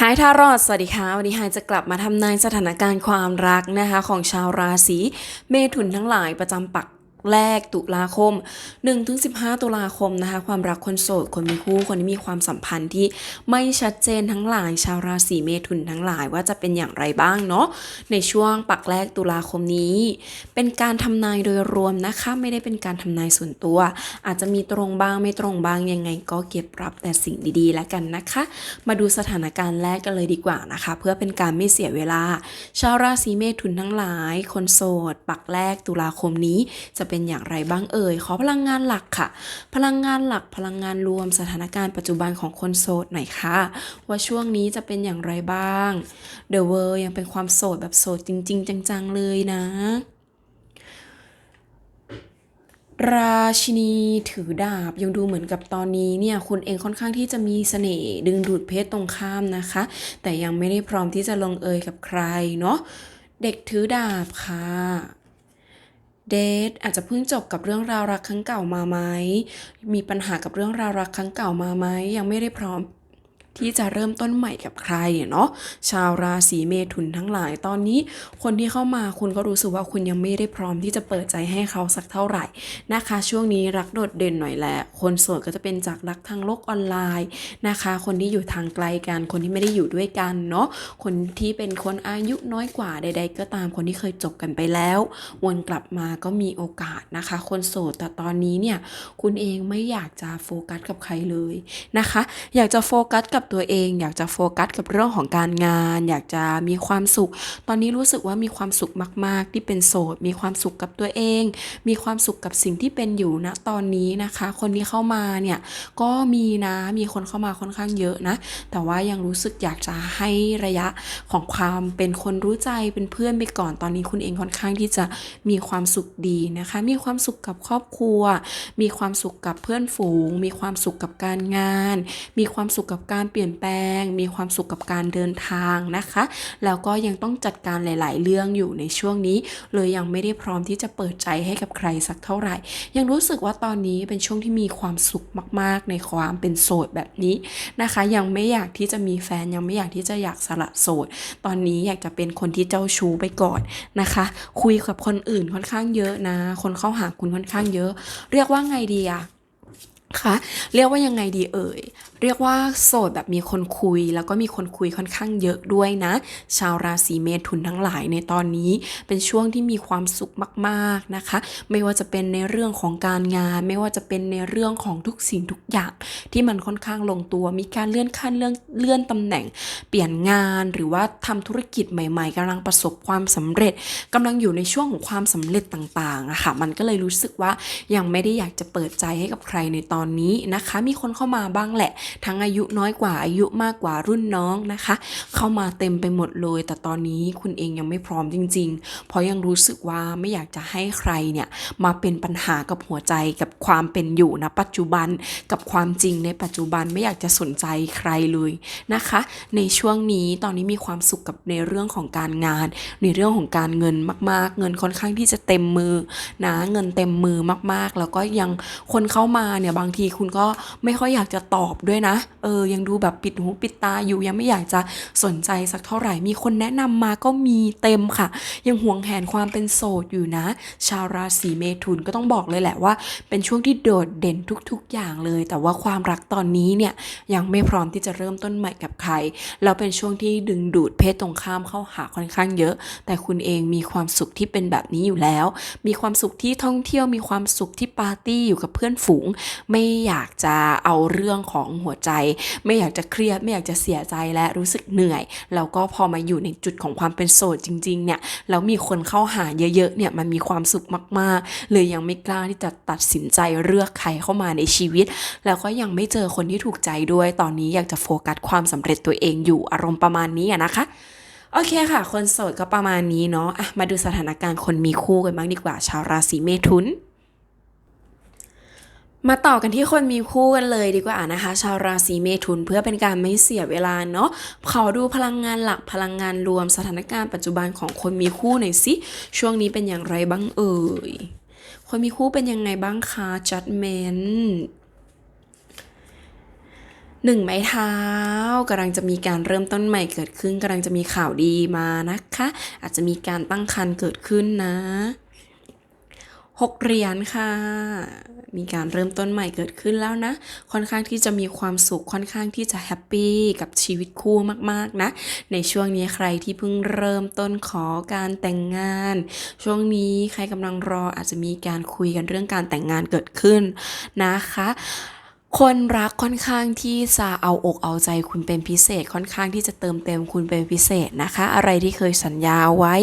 ฮายทารอด สวัสดีค่ะ วันนี้ไฮายจะกลับมาทำนายสถานการณ์ความรักนะคะ ของชาวราศีเมถุนทั้งหลายประจำปัก แรกตุลาคม 1-15 ตุลาคมนะคะ ความรักคนโสด คนมีคู่ คนที่มีความสัมพันธ์ที่ไม่ชัดเจนทั้งหลาย ชาวราศีเมถุนทั้งหลายว่าจะเป็นอย่างไรบ้างเนาะ ในช่วงปักแรกตุลาคมนี้ เป็นการทำนายโดยรวมนะคะ ไม่ได้เป็นการทำนายส่วนตัว อาจจะมีตรงบ้างไม่ตรงบ้างยังไง ก็เก็บรับแต่สิ่งดีๆ แล้วกันนะคะ มาดูสถานการณ์แรกกันเลยดีกว่านะคะ เพื่อเป็นการไม่เสียเวลา ชาวราศีเมถุนทั้งหลาย คนโสด ปักแรกตุลาคมนี้จะเป็นอย่างไรบ้างเอ่ย ขอพลังงานหลักค่ะ พลังงานหลักพลังงานรวมสถานการณ์ปัจจุบันของคนโสดหน่อยค่ะ ว่าช่วงนี้จะเป็นอย่างไรบ้าง The World ยังเป็นความโสดแบบโสดจริง ๆ จังๆเลยนะราชินีถือดาบยังดูเหมือนกับตอนนี้เนี่ยคุณเองค่อนข้างที่จะมีเสน่ห์ดึงดูดเพศตรงข้ามนะคะ แต่ยังไม่ได้พร้อมที่จะลงเอยกับใครเนาะเด็กถือดาบค่ะ เดทอาจจะเพิ่งจบกับเรื่องราวรักครั้งเก่ามาไหมมีปัญหากับเรื่องราวรักครั้งเก่ามาไหมยังไม่ได้พร้อม ที่จะเริ่มต้นใหม่กับใครเนาะชาวราศีเมถุนทั้งหลายตอนนี้ คนที่เข้ามาคุณก็รู้สึกว่าคุณยังไม่ได้พร้อมที่จะเปิดใจให้เขาสักเท่าไหร่นะคะ ช่วงนี้รักโดดเด่นหน่อยแหละคนโสดก็จะเป็นจากรักทางโลกออนไลน์นะคะ คนที่อยู่ทางไกลกันคนที่ไม่ได้อยู่ด้วยกันเนาะคนที่เป็นคนอายุน้อยกว่าใด ๆ ก็ตามคนที่เคยจบกันไปแล้ววนกลับมาก็มีโอกาสนะคะ คนโสดแต่ตอนนี้เนี่ยคุณเองไม่อยากจะโฟกัสกับใครเลยนะคะ อยากจะโฟกัสกับตัวเอง อยากจะโฟกัสกับเรื่องของการงาน อยากจะมีความสุข ตอนนี้รู้สึกว่ามีความสุขมาก ๆ ที่เป็นโสด มีความสุขกับตัวเอง มีความสุขกับสิ่งที่เป็นอยู่ณตอนนี้นะคะ คนที่เข้ามาเนี่ยก็มีนะมีคนเข้ามาค่อนข้างเยอะนะ แต่ว่ายังรู้สึกอยากจะให้ระยะของความเป็นคนรู้ใจเป็นเพื่อนไปก่อนตอนนี้คุณเองค่อนข้างที่จะมีความสุขดีนะคะ มีความสุขกับครอบครัว มีความสุขกับเพื่อนฝูง มีความสุขกับการงาน มีความสุขกับการเลี่ยนแปลง มีความสุขกับการเดินทางนะคะ แล้วก็ยังต้องจัดการหลาย ๆ เรื่องอยู่ในช่วงนี้ เลยยังไม่ได้พร้อมที่จะเปิดใจให้กับใครสักเท่าไหร่ ยังรู้สึกว่าตอนนี้เป็นช่วงที่มีความสุขมาก ๆ ในความเป็นโสดแบบนี้นะคะ ยังไม่อยากที่จะมีแฟนยังไม่อยากที่จะอยากสละโสด ตอนนี้อยากจะเป็นคนที่เจ้าชู้ไปก่อนนะคะ คุยกับคนอื่นค่อนข้างเยอะนะ คนเข้าหาคุณค่อนข้างเยอะ เรียกว่าไงดีอะ คะเรียกว่ายังไงดีเอ่ย เรียกว่าโสดแบบมีคนคุย แล้วก็มีคนคุยค่อนข้างเยอะด้วยนะ ชาวราศีเมถุนทั้งหลายในตอนนี้เป็นช่วงที่มีความสุขมากๆนะคะ ไม่ว่าจะเป็นในเรื่องของการงาน ไม่ว่าจะเป็นในเรื่องของทุกสิ่งทุกอย่าง ที่มันค่อนข้างลงตัว มีการเลื่อนขั้นเลื่อนเลื่อนตำแหน่ง เปลี่ยนงานหรือว่าทำธุรกิจใหม่ ๆกำลังประสบความสำเร็จกำลังอยู่ในช่วงของความสำเร็จต่างๆอะค่ะมันก็เลยรู้สึกว่ายังไม่ได้อยากจะเปิดใจให้กับใครในตอนอนนี้นะคะ มีคนเข้ามาบ้างแหละ ทั้งอายุน้อยกว่าอายุมากกว่ารุ่นน้องนะคะ เข้ามาเต็มไปหมดเลย แต่ตอนนี้คุณเองยังไม่พร้อมจริง ๆ เพราะยังรู้สึกว่าไม่อยากจะให้ใครเนี่ยมาเป็นปัญหากับหัวใจกับความเป็นอยู่ณปัจจุบันกับความจริงในปัจจุบันไม่อยากจะสนใจใครเลยนะคะ ในช่วงนี้ตอนนี้มีความสุขกับในเรื่องของการงาน ในเรื่องของการเงินมาก ๆ เงินค่อนข้างที่จะเต็มมือนะเงินเต็มมือมากๆ แล้วก็ยังคนเข้ามาเนี่ยบางางทีคุณก็ไม่ค่อยอยากจะตอบด้วยนะ เออ ยังดูแบบปิดหูปิดตาอยู่ยังไม่อยากจะสนใจสักเท่าไหร่ มีคนแนะนำมาก็มีเต็มค่ะ ยังห่วงแหนความเป็นโสดอยู่นะ ชาวราศีเมถุนก็ต้องบอกเลยแหละว่า เป็นช่วงที่โดดเด่นทุก ๆ อย่างเลย แต่ว่าความรักตอนนี้เนี่ยยังไม่พร้อมที่จะเริ่มต้นใหม่กับใคร แล้วเป็นช่วงที่ดึงดูดเพศตรงข้ามเข้าหาค่อนข้างเยอะ แต่คุณเองมีความสุขที่เป็นแบบนี้อยู่แล้ว มีความสุขที่ท่องเที่ยว มีความสุขที่ปาร์ตี้อยู่กับเพื่อนฝูง ไม่ไม่อยากจะเอาเรื่องของหัวใจ ไม่อยากจะเครียด ไม่อยากจะเสียใจและรู้สึกเหนื่อย แล้วก็พอมาอยู่ในจุดของความเป็นโสดจริง ๆ เนี่ยแล้วมีคนเข้าหาเยอะๆเนี่ยมันมีความสุขมากๆ เลยยังไม่กล้าที่จะตัดสินใจเลือกใครเข้ามาในชีวิต แล้วก็ยังไม่เจอคนที่ถูกใจด้วย ตอนนี้อยากจะโฟกัสความสำเร็จตัวเองอยู่อารมณ์ประมาณนี้นะคะโอเคค่ะ คนโสดก็ประมาณนี้เนาะะมาดูสถานการณ์คนมีคู่กันบ้างดีกว่า ชาวราศีเมถุน มาต่อกันที่คนมีคู่กันเลยดีกว่านะคะ ชาวราศีเมถุนเพื่อเป็นการไม่เสียเวลาเนาะขอดูพลังงานหลักพลังงานรวมสถานการณ์ปัจจุบันของคนมีคู่หน่อยสิ ช่วงนี้เป็นอย่างไรบ้างเอ่ย คนมีคู่เป็นยังไงบ้างคะ judgment หนึ่งไม้เท้ากำลังจะมีการเริ่มต้นใหม่เกิดขึ้นกำลังจะมีข่าวดีมานะคะ อาจจะมีการตั้งครรภ์เกิดขึ้นนะ 6 เหรียญค่ะ มีการเริ่มต้นใหม่เกิดขึ้นแล้วนะ ค่อนข้างที่จะมีความสุข ค่อนข้างที่จะแฮปปี้กับชีวิตคู่มากๆนะ ในช่วงนี้ใครที่เพิ่งเริ่มต้นขอการแต่งงาน ช่วงนี้ใครกำลังรออาจจะมีการคุยกันเรื่องการแต่งงานเกิดขึ้นนะคะ คนรักค่อนข้างที่จะเอาอกเอาใจคุณเป็นพิเศษ ค่อนข้างที่จะเติมเต็มคุณเป็นพิเศษนะคะ อะไรที่เคยสัญญาไว้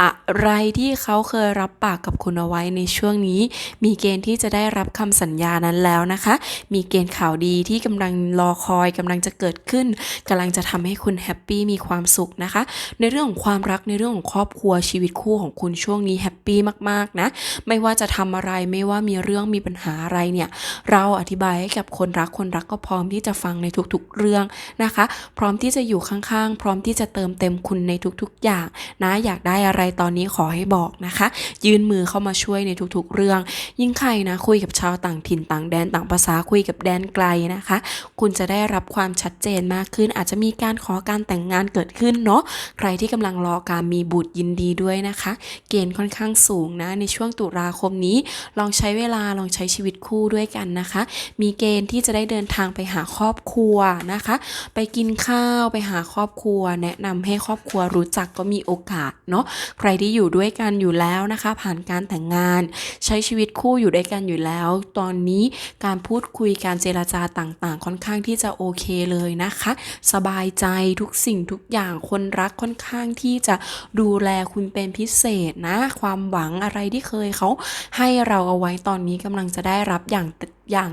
อะไรที่เขาเคยรับปากกับคุณเอาไว้ในช่วงนี้ มีเกณฑ์ที่จะได้รับคำสัญญานั้นแล้วนะคะ มีเกณฑ์ข่าวดีที่กำลังรอคอยกำลังจะเกิดขึ้นกำลังจะทำให้คุณแฮปปี้มีความสุขนะคะ ในเรื่องของความรักในเรื่องของครอบครัวชีวิตคู่ของคุณช่วงนี้แฮปปี้มากๆนะไม่ว่าจะทำอะไรไม่ว่ามีเรื่องมีปัญหาอะไรเนี่ยเราอธิบายให้กับคนรักคนรักก็พร้อมที่จะฟังในทุกๆเรื่องนะคะ พร้อมที่จะอยู่ข้างๆ พร้อมที่จะเติมเต็มคุณในทุกๆอย่างนะอยากได้อะไรตอนนี้ขอให้บอกนะคะ ยื่นมือเข้ามาช่วยในทุกๆเรื่อง ยิ่งใครนะคุยกับชาวต่างถิ่นต่างแดนต่างภาษาคุยกับแดนไกลนะคะ คุณจะได้รับความชัดเจนมากขึ้น อาจจะมีการขอการแต่งงานเกิดขึ้นเนาะใครที่กำลังรอการมีบุตรยินดีด้วยนะคะ เกณฑ์ค่อนข้างสูงนะในช่วงตุลาคมนี้ ลองใช้เวลาลองใช้ชีวิตคู่ด้วยกันนะคะ มีเกณฑ์ที่จะได้เดินทางไปหาครอบครัวนะคะ ไปกินข้าวไปหาครอบครัว แนะนำให้ครอบครัวรู้จักก็มีโอกาสเนาะใครที่อยู่ด้วยกันอยู่แล้วนะคะ ผ่านการแต่งงาน ใช้ชีวิตคู่อยู่ด้วยกันอยู่แล้ว ตอนนี้การพูดคุยการเจรจาต่างๆ ค่อนข้างที่จะโอเคเลยนะคะ สบายใจทุกสิ่งทุกอย่างคนรักค่อนข้างที่จะดูแลคุณเป็นพิเศษนะ ความหวังอะไรที่เคยเขาให้เราเอาไว้ตอนนี้กำลังจะได้รับอย่าง อย่าง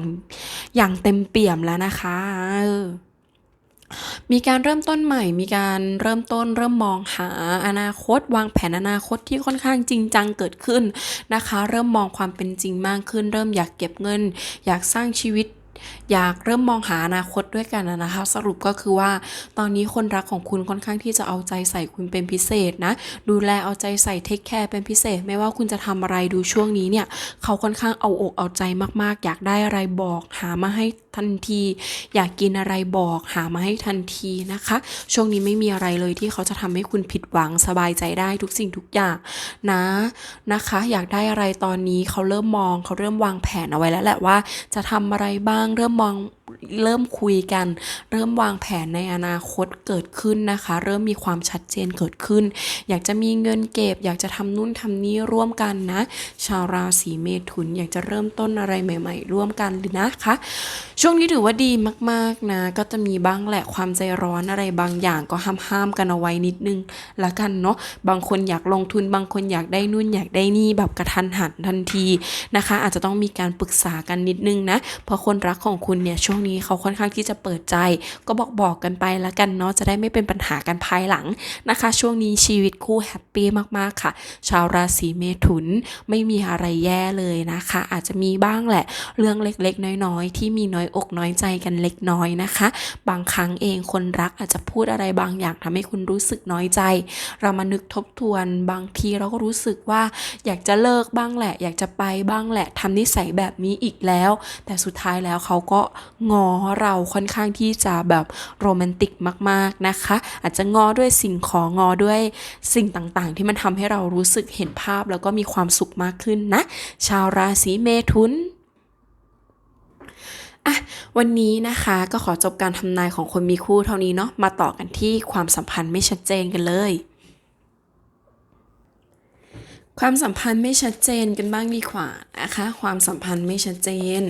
อย่างเต็มเปี่ยมแล้วนะคะมีการเริ่มต้นใหม่ มีการเริ่มต้น เริ่มมองหาอนาคต วางแผนอนาคตที่ค่อนข้างจริงจังเกิดขึ้นนะคะ เริ่มมองความเป็นจริงมากขึ้น เริ่มอยากเก็บเงิน อยากสร้างชีวิต อยากเริ่มมองหาอนาคตด้วยกันนะนะคะ สรุปก็คือว่า ตอนนี้คนรักของคุณค่อนข้างที่จะเอาใจใส่คุณเป็นพิเศษนะ ดูแลเอาใจใส่เทคแคร์เป็นพิเศษ ไม่ว่าคุณจะทำอะไรดูช่วงนี้เนี่ย เขาค่อนข้างเอาอกเอาใจมากๆ อยากได้อะไรบอกหามาให้ทันที อยากกินอะไรบอกหามาให้ทันทีนะคะ ช่วงนี้ไม่มีอะไรเลยที่เขาจะทำให้คุณผิดหวังสบายใจได้ทุกสิ่งทุกอย่างนะนะคะ อยากได้อะไรตอนนี้เขาเริ่มมอง เขาเริ่มวางแผนเอาไว้แล้วแหละว่า จะทำอะไรบ้างเริ่มมอง เริ่มคุยกัน เริ่มวางแผนในอนาคตเกิดขึ้นนะคะ เริ่มมีความชัดเจนเกิดขึ้น อยากจะมีเงินเก็บ อยากจะทำนู่นทำนี้ร่วมกันนะ ชาวราศีเมถุนอยากจะเริ่มต้นอะไรใหม่ ๆ ร่วมกันเลยนะคะ ช่วงนี้ถือว่าดีมากๆนะ ก็จะมีบ้างแหละความใจร้อนอะไรบางอย่างก็ห้ามห้ามกันเอาไว้นิดนึงละกันเนาะบางคนอยากลงทุนบางคนอยากได้นู่นอยากได้นี่แบบกระทันหันทันทีนะคะ อาจจะต้องมีการปรึกษากันนิดนึงนะเพราะคนรักของคุณเนี่ยช่วงนี้เขาค่อนข้างที่จะเปิดใจ ก็บอกบอกกันไปละกันเนาะจะได้ไม่เป็นปัญหากันภายหลังนะคะ ช่วงนี้ชีวิตคู่แฮปปี้มากๆค่ะ ชาวราศีเมถุนไม่มีอะไรแย่เลยนะคะ อาจจะมีบ้างแหละ เรื่องเล็กๆ น้อยๆ ที่มีน้อยอกน้อยใจกันเล็กน้อยนะคะ บางครั้งเองคนรักอาจจะพูดอะไรบางอย่างทำให้คุณรู้สึกน้อยใจ เรามานึกทบทวนบางทีเราก็รู้สึกว่าอยากจะเลิกบ้างแหละ อยากจะไปบ้างแหละทำนิสัยแบบนี้อีกแล้ว แต่สุดท้ายแล้วเขาก็งอเราค่อนข้างที่จะแบบโรแมนติกมากๆนะคะ อาจจะงอด้วยสิ่งของงอด้วยสิ่งต่างๆ ที่มันทำให้เรารู้สึกเห็นภาพแล้วก็มีความสุขมากขึ้นนะ ชาวราศีเมถุนอะวันนี้นะคะก็ขอจบการทำนายของคนมีคู่เท่านี้เนาะมาต่อกันที่ความสัมพันธ์ไม่ชัดเจนกันเลย ความสัมพันธ์ไม่ชัดเจนกันบ้างดีกว่านะคะ ความสัมพันธ์ไม่ชัดเจน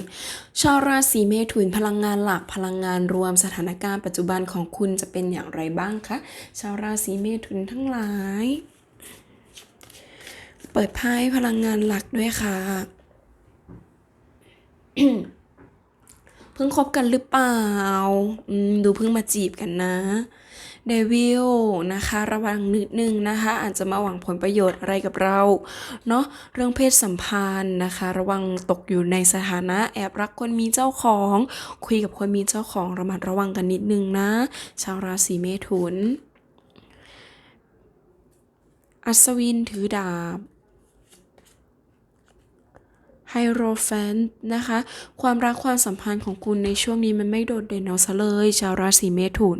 ชาวราศีเมถุนพลังงานหลักพลังงานรวมสถานการณ์ปัจจุบันของคุณจะเป็นอย่างไรบ้างคะ ชาวราศีเมถุนทั้งหลาย เปิดไพ่พลังงานหลักด้วยค่ะ เพิ่งคบกันหรือเปล่า ดูเพิ่งมาจีบกันนะ เดวิลนะคะ ระวังนิดนึงนะคะ อาจจะมาหวังผลประโยชน์อะไรกับเรา เนาะเรื่องเพศสัมพันธ์นะคะ ระวังตกอยู่ในสถานะแอบรักคนมีเจ้าของ คุยกับคนมีเจ้าของระมัดระวังกันนิดนึงนะ ชาวราศีเมถุน อัศวินถือดาบ ไฮโรแฟนนะคะ ความรักความสัมพันธ์ของคุณในช่วงนี้มันไม่โดดเด่นเอาซะเลย ชาวราศีเมถุน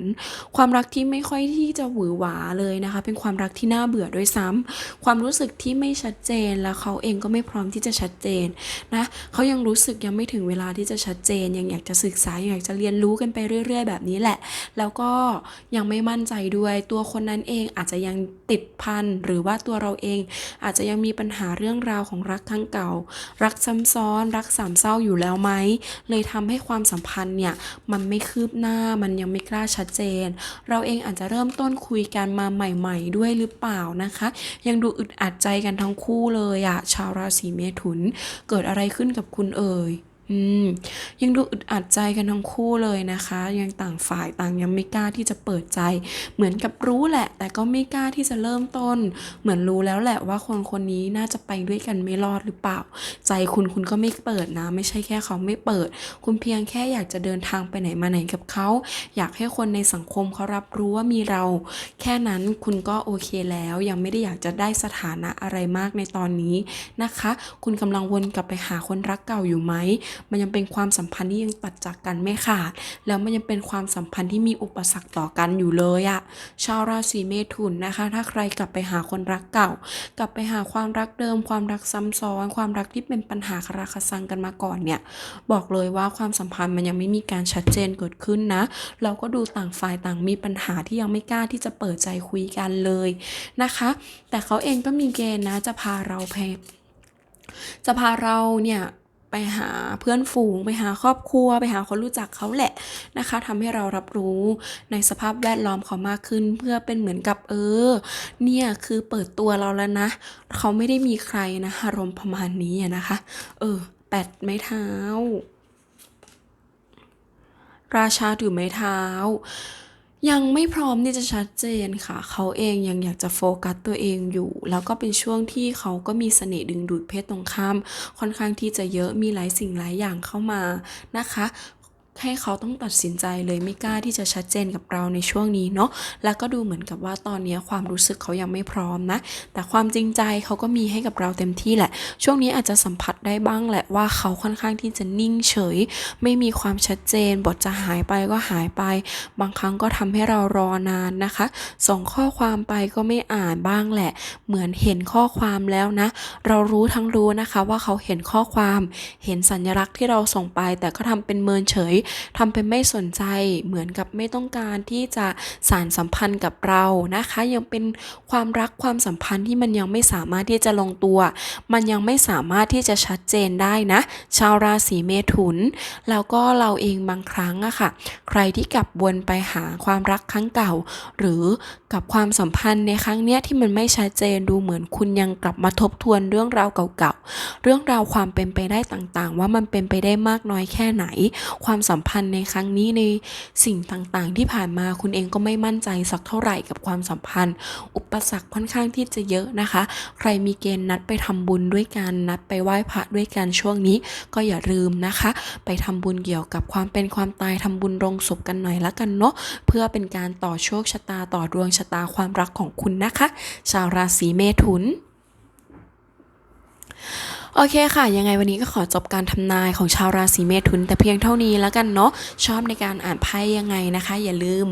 ความรักที่ไม่ค่อยที่จะหวือหวาเลยนะคะ เป็นความรักที่น่าเบื่อด้วยซ้ำความรู้สึกที่ไม่ชัดเจนแล้วเขาเองก็ไม่พร้อมที่จะชัดเจนนะเขายังรู้สึกยังไม่ถึงเวลาที่จะชัดเจน ยังอยากจะศึกษายังอยากจะเรียนรู้กันไปเรื่อย ๆ แบบนี้แหละ แล้วก็ยังไม่มั่นใจด้วยตัวคนนั้นเองอาจจะยังติดพันหรือว่าตัวเราเองอาจจะยังมีปัญหาเรื่องราวของรักครั้งเก่ารักซ้ำซ้อน รักสามเศร้าอยู่แล้วไหมเลยทำให้ความสัมพันธ์เนี่ยมันไม่คืบหน้ามันยังไม่กล้าชัดเจน เราเองอาจจะเริ่มต้นคุยกันมาใหม่ ๆ ด้วยหรือเปล่านะคะ ยังดูอึดอัดใจกันทั้งคู่เลยอะชาวราศีเมถุน เกิดอะไรขึ้นกับคุณเอ่ย อืมยังดูอึดอัดใจกันทั้งคู่เลยนะคะ ยังต่างฝ่ายต่างยังไม่กล้าที่จะเปิดใจ เหมือนกับรู้แหละ แต่ก็ไม่กล้าที่จะเริ่มต้น เหมือนรู้แล้วแหละว่าคนคนนี้น่าจะไปด้วยกันไม่รอดหรือเปล่า ใจคุณคุณก็ไม่เปิดนะ ไม่ใช่แค่เขาไม่เปิด คุณเพียงแค่อยากจะเดินทางไปไหนมาไหนกับเขา อยากให้คนในสังคมเขารับรู้ว่ามีเรา แค่นั้นคุณก็โอเคแล้ว ยังไม่ได้อยากจะได้สถานะอะไรมากในตอนนี้นะคะ คุณกำลังวนกลับไปหาคนรักเก่าอยู่ไหมมันยังเป็นความสัมพันธ์ที่ยังตัดจากกันไม่ขาด แล้วมันยังเป็นความสัมพันธ์ที่มีอุปสรรคต่อกันอยู่เลยอะชาวราศีเมถุนนะคะ ถ้าใครกลับไปหาคนรักเก่า กลับไปหาความรักเดิม ความรักซ้ำซ้อน ความรักที่เป็นปัญหาคราคาซังกันมาก่อนเนี่ย บอกเลยว่าความสัมพันธ์มันยังไม่มีการชัดเจนเกิดขึ้นนะ เราก็ดูต่างฝ่ายต่างมีปัญหาที่ยังไม่กล้าที่จะเปิดใจคุยกันเลยนะคะ แต่เขาเองก็มีเกณฑ์นะจะพาเราไปจะพาเราเนี่ย ไปหาเพื่อนฝูง ไปหาครอบครัว ไปหาคนรู้จักเขาแหละนะคะทำให้เรารับรู้ในสภาพแวดล้อมเขามากขึ้น เพื่อเป็นเหมือนกับเออ เนี่ยคือเปิดตัวเราแล้วนะ เขาไม่ได้มีใครนะอารมณ์ประมาณนี้นะคะ เออแปดไม้เท้า ราชาถือไม้เท้า ยังไม่พร้อมที่จะชัดเจนค่ะ เขาเองยังอยากจะโฟกัสตัวเองอยู่ แล้วก็เป็นช่วงที่เขาก็มีเสน่ห์ดึงดูดเพศตรงข้าม ค่อนข้างที่จะเยอะมีหลายสิ่งหลายอย่างเข้ามานะคะ ให้เขาต้องตัดสินใจเลยไม่กล้าที่จะชัดเจนกับเราในช่วงนี้เนาะแล้วก็ดูเหมือนกับว่าตอนนี้ความรู้สึกเขายังไม่พร้อมนะ แต่ความจริงใจเขาก็มีให้กับเราเต็มที่แหละ ช่วงนี้อาจจะสัมผัสได้บ้างแหละว่าเขาค่อนข้างที่จะนิ่งเฉย ไม่มีความชัดเจน บทจะหายไปก็หายไป บางครั้งก็ทำให้เรารอนานนะคะ ส่งข้อความไปก็ไม่อ่านบ้างแหละ เหมือนเห็นข้อความแล้วนะ เรารู้ทั้งรู้นะคะว่าเขาเห็นข้อความ เห็นสัญลักษณ์ที่เราส่งไป แต่ก็ทำเป็นเมินเฉยทำเป็นไม่สนใจเหมือนกับไม่ต้องการที่จะสารสัมพันธ์กับเรานะคะ ยังเป็นความรักความสัมพันธ์ที่มันยังไม่สามารถที่จะลงตัว มันยังไม่สามารถที่จะชัดเจนได้นะ ชาวราศีเมถุน แล้วก็เราเองบางครั้งอะค่ะ ใครที่กลับวนไปหาความรักครั้งเก่า หรือกับความสัมพันธ์ในครั้งเนี้ยที่มันไม่ชัดเจนดูเหมือนคุณยังกลับมาทบทวนเรื่องราวเก่าๆ เรื่องราวความเป็นไปได้ต่างๆ ว่ามันเป็นไปได้มากน้อยแค่ไหน ความสัมพันธ์ในครั้งนี้ในสิ่งต่างๆ ที่ผ่านมาคุณเองก็ไม่มั่นใจสักเท่าไหร่กับความสัมพันธ์ อุปสรรคค่อนข้างที่จะเยอะนะคะ ใครมีเกณฑ์นัดไปทำบุญด้วยกันนัดไปไหว้พระด้วยกันช่วงนี้ก็อย่าลืมนะคะ ไปทำบุญเกี่ยวกับความเป็นความตายทำบุญลงศพกันหน่อยละกันเนาะเพื่อเป็นการต่อโชคชะตาต่อดวงชะตาความรักของคุณนะคะ ชาวราศีเมถุนโอเคค่ะ ยังไงวันนี้ก็ขอจบการทำนายของชาวราศีเมถุนแต่เพียงเท่านี้แล้วกันเนาะชอบในการอ่านไพ่ยังไงนะคะ อย่าลืม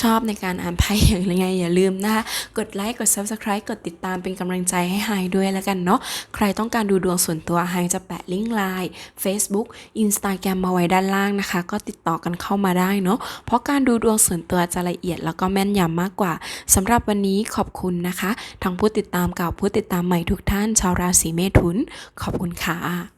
ชอบในการอ่านไพ่อย่างไรอย่าลืมนะคะกดไลค์กด Subscribe กดติดตามเป็นกำลังใจให้ไฮด้วยแล้วกันเนาะใครต้องการดูดวงส่วนตัวไฮจะแปะลิงก์ไลน์ Facebook Instagram มาไว้ด้านล่างนะคะ ก็ติดต่อกันเข้ามาได้เนาะเพราะการดูดวงส่วนตัวจะละเอียดแล้วก็แม่นยำมากกว่าสำหรับวันนี้ขอบคุณนะคะทั้งผู้ติดตามเก่าผู้ติดตามใหม่ทุกท่านชาวราศีเมถุน ขอบคุณค่ะ